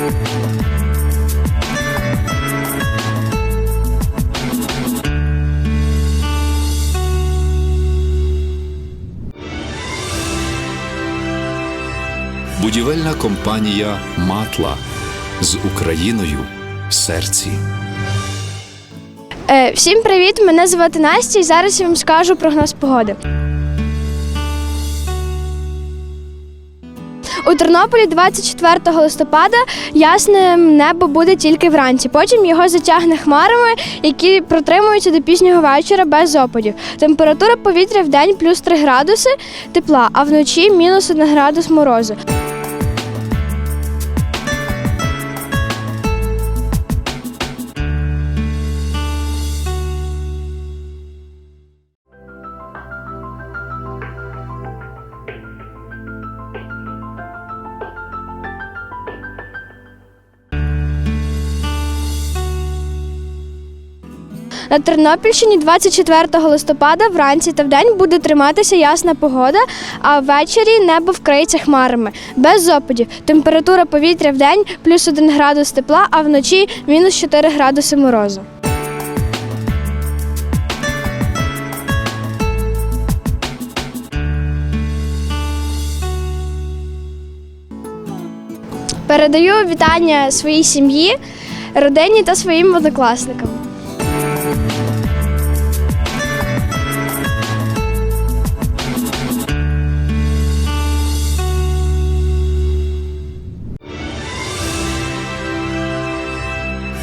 Будівельна компанія Матла з Україною в серці. Е, всім привіт! Мене звати Настя і зараз я вам скажу прогноз погоди. У Тернополі 24 листопада ясне небо буде тільки вранці. Потім його затягне хмарами, які протримуються до пізнього вечора без опадів. Температура повітря в день плюс 3 градуси тепла, а вночі мінус 1 градус морозу. На Тернопільщині 24 листопада вранці та вдень буде триматися ясна погода, а ввечері небо вкриється хмарами без опадів. Температура повітря в день плюс 1 градус тепла, а вночі мінус 4 градуси морозу. Передаю вітання своїй сім'ї, родині та своїм однокласникам.